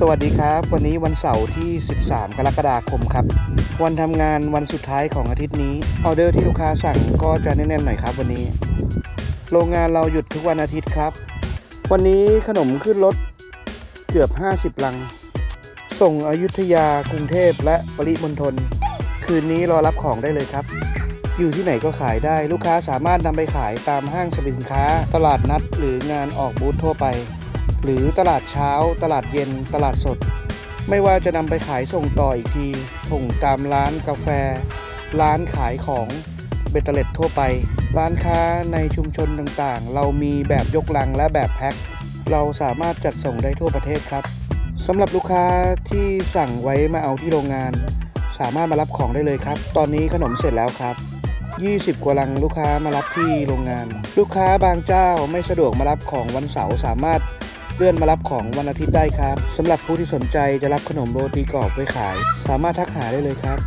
สวัสดีครับ วันนี้วันเสาร์ที่ 13 กรกฎาคมครับ วันทำงานวันสุดท้ายของอาทิตย์นี้ออเดอร์ที่ลูกค้าสั่งก็จะแน่นๆหน่อยครับวันนี้ โรงงานเราหยุดทุกวันอาทิตย์ครับ วันนี้ขนมขึ้นรถเกือบ 50 ลัง ส่งอยุธยากรุงเทพและปริมณฑลคืนนี้รอรับของได้เลยครับ อยู่ที่ไหนก็ขายได้ลูกค้าสามารถนำไปขายตามห้างสรรพสินค้า ตลาดนัด หรืองานออกบูธทั่วไป หรือตลาดเช้า ตลาดเย็น ตลาดสด ไม่ว่าจะนำไปขายส่งต่ออีกที ส่งตามร้านกาแฟ ร้านขายของเบตเตอร์เล็ตทั่วไป ร้านค้าในชุมชนต่างๆ เรามีแบบยกลังและแบบแพ็ค เราสามารถจัดส่งได้ทั่วประเทศครับสำหรับลูกค้าที่สั่งไว้มาเอาที่โรงงาน สามารถมารับของได้เลยครับ ตอนนี้ขนมเสร็จแล้วครับ20 กว่าลังลูกค้ามารับที่โรงงาน ลูกค้าบางเจ้าไม่สะดวกมารับของวันเสาร์สามารถ เลื่อนมารับของวันอาทิตย์ได้ครับสำหรับผู้ที่สนใจจะรับขนมโรตีกรอบไว้ขาย สามารถทักหาได้เลยครับ